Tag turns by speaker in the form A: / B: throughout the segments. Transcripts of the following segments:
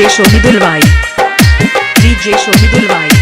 A: DJ Shahidul ভাই DJ Shahidul ভাই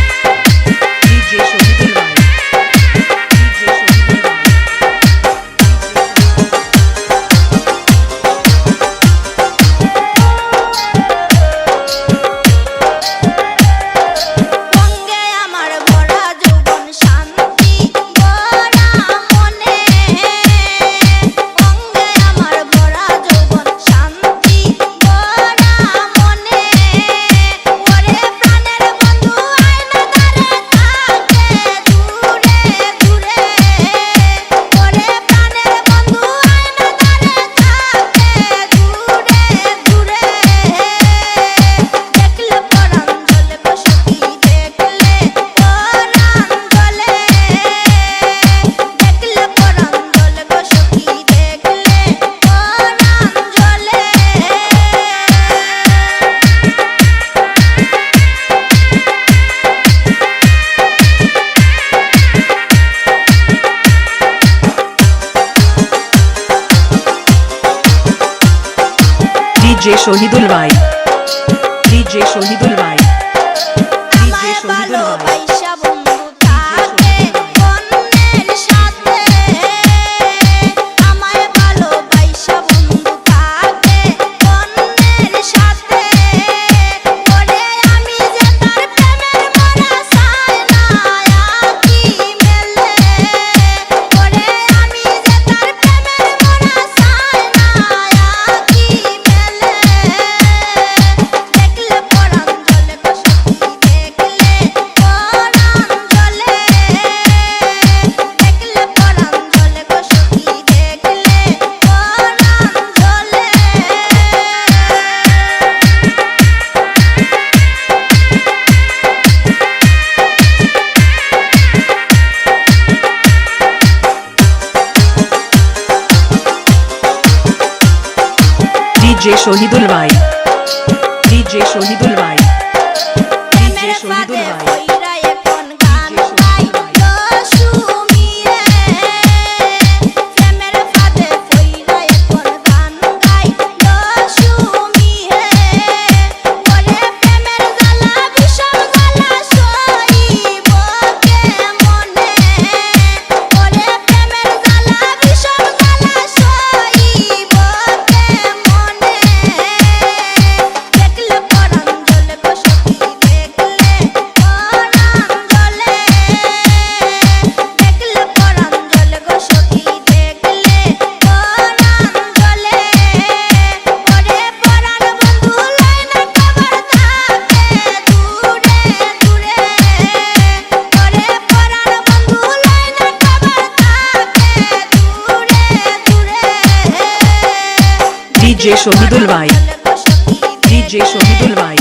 A: DJ Shahidul ভাই ডিজে শহীদুল ভাই ডিজে শহীদুল ভাই ডিজে শহীদুল ভাই ডিজে শহীদুল ভাই DJ Shahidul
B: DJ Shobidul
A: Bhai DJ Shobidul
B: Bhai